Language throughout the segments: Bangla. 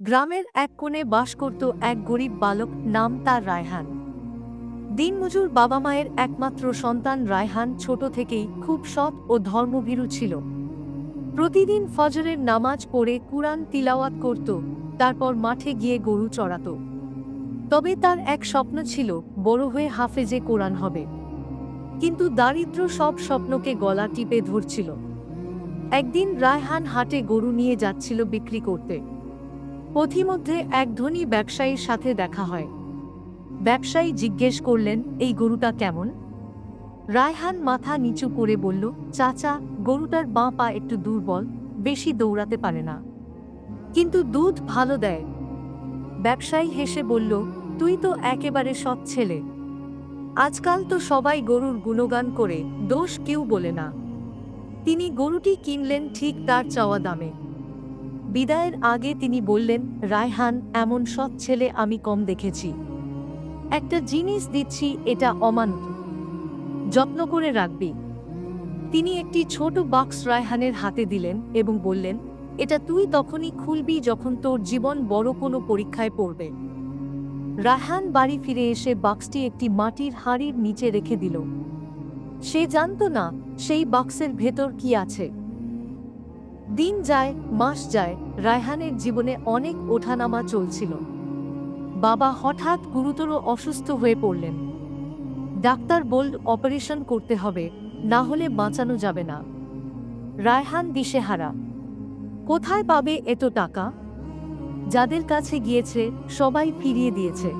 গ্রামের এক কোণে বাস করত এক গরিব বালক নাম তার রায়হান। দিনমজুর বাবা মায়ের একমাত্র সন্তান রায়হান ছোট থেকেই খুব সৎ ও ধর্মভীরু ছিল। প্রতিদিন ফজরের নামাজ পড়ে কুরআন তিলাওয়াত করত, তারপর মাঠে গিয়ে গরু চড়াত। তবে তার এক স্বপ্ন ছিল, বড় হয়ে হাফেজে কোরআন হবে। কিন্তু দারিদ্র্য সব স্বপ্নকে গলা টিপে ধরছিল। একদিন রায়হান হাটে গরু নিয়ে যাচ্ছিল বিক্রি করতে। পথিমধ্যে এক ধনী ব্যবসায়ীর সাথে দেখা হয়। ব্যবসায়ী জিজ্ঞেস করলেন, এই গরুটা কেমন? রায়হান মাথা নিচু করে বলল, চাচা, গরুটার বাঁ পা একটু দুর্বল, বেশি দৌড়াতে পারে না। কিন্তু দুধ ভালো দেয়। ব্যবসায়ী হেসে বলল, তুই তো একেবারে সৎ ছেলে। আজকাল তো সবাই গরুর গুণগান করে, দোষ কেউ বলে না। তিনি গরুটি কিনলেন ঠিক তার চাওয়া দামে। বিদায়ের আগে তিনি বললেন, রায়হান, এমন সৎ ছেলে আমি কম দেখেছি। একটা জিনিস দিচ্ছি, এটা অমানত যত্ন করে রাখবি। তিনি একটি ছোট বাক্স রায়হানের হাতে দিলেন এবং বললেন, এটা তুই তখনই খুলবি যখন তোর জীবন বড় কোনো পরীক্ষায় পড়বে। রায়হান বাড়ি ফিরে এসে বাক্সটি একটি মাটির হাঁড়ির নিচে রেখে দিল। সে জানত না, সেই বাক্সের ভেতর কি আছে। দিন যায়, মাস যায়, রায়হানের জীবনে অনেক ওঠানামা চলছিল। বাবা হঠাৎ গুরুতর অসুস্থ হয়ে পড়লেন। ডাক্তার বলল, অপারেশন করতে হবে, না হলে বাঁচানো যাবে না। রায়হান দিশেহারা, কোথায় পাবে এত টাকা? যাদের কাছে গিয়েছে, সবাই ফিরিয়ে দিয়েছে।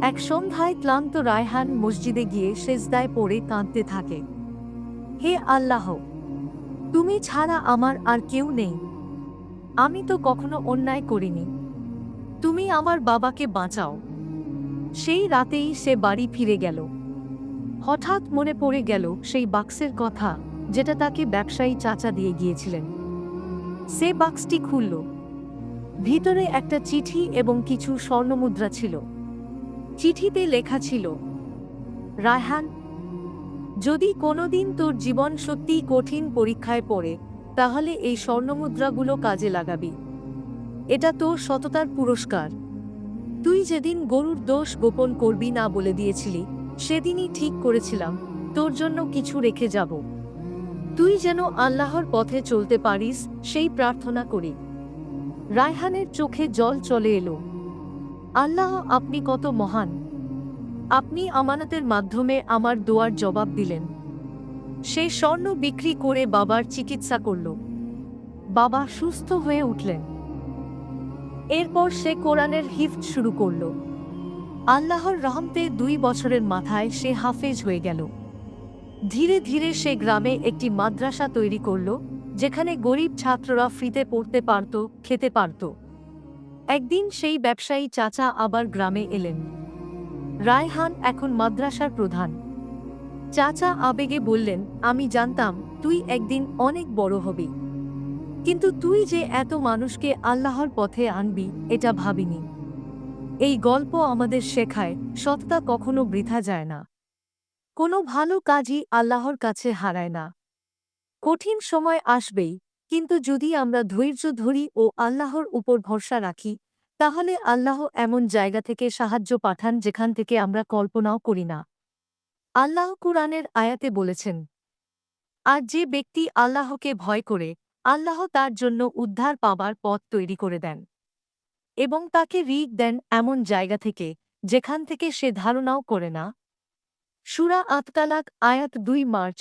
এক সন্ধ্যায় ক্লান্ত রায়হান মসজিদে গিয়ে সেজদায় পড়ে কাঁদতে থাকে। হে আল্লাহ! তুমি ছাড়া আমার আর কেউ নেই। আমি তো কখনো অন্যায় করিনি। তুমি আমার বাবাকে বাঁচাও। সেই রাতেই সে বাড়ি ফিরে গেল। হঠাৎ মনে পড়ে গেল সেই বাক্সের কথা, যেটা তাকে ব্যবসায়ী চাচা দিয়ে গিয়েছিলেন। সে বাক্সটি খুলল। ভিতরে একটা চিঠি এবং কিছু স্বর্ণমুদ্রা ছিল। চিঠিতে লেখা ছিল, রায়হান যদি কোনোদিন তোর জীবন সত্যিই কঠিন পরীক্ষায় পড়ে, তাহলে এই স্বর্ণমুদ্রাগুলো কাজে লাগাবি। এটা তোর সততার পুরস্কার। তুই যেদিন গরুর দোষ গোপন করবি না বলে দিয়েছিলি, সেদিনই ঠিক করেছিলাম, তোর জন্য কিছু রেখে যাব। তুই যেন আল্লাহর পথে চলতে পারিস, সেই প্রার্থনা করি। রায়হানের চোখে জল চলে এলো। আল্লাহ আপনি কত মহান। আপনি আমানতের মাধ্যমে আমার দোয়ার জবাব দিলেন। সে স্বর্ণ বিক্রি করে বাবার চিকিৎসা করল। বাবা সুস্থ হয়ে উঠলেন। এরপর সে কোরআনের হিফট শুরু করল। আল্লাহর রহমতে দুই বছরের মাথায় সে হাফেজ হয়ে গেল। ধীরে ধীরে সে গ্রামে একটি মাদ্রাসা তৈরি করল, যেখানে গরিব ছাত্ররা ফ্রিতে পড়তে পারত, খেতে পারত। একদিন সেই ব্যবসায়ী চাচা আবার গ্রামে এলেন। রায়হান এখন মাদ্রাসার প্রধান। চাচা আবেগে বললেন, আমি জানতাম তুই একদিন অনেক বড় হবি। কিন্তু তুই যে এত মানুষকে আল্লাহর পথে আনবি, এটা ভাবিনি। এই গল্প আমাদের শেখায়, সত্তা কখনো বৃথা যায় না। কোনো ভালো কাজই আল্লাহর কাছে হারায় না। কঠিন সময় আসবেই, কিন্তু যদি আমরা ধৈর্য ধরি ও আল্লাহর উপর ভরসা রাখি তাহলে আল্লাহ এমন জায়গা থেকে সাহায্য পাঠান যেখান থেকে আমরা কল্পনাও করি না। আল্লাহ কুরআনের আয়াতে বলেছেন, আর যে ব্যক্তি আল্লাহকে ভয় করে, আল্লাহ তার জন্য উদ্ধার পাবার পথ তৈরি করে দেন এবং তাকে রিক দেন এমন জায়গা থেকে, যেখান থেকে সে ধারণাও করে না। সুরা আততালাক আয়াত দুই মার্চ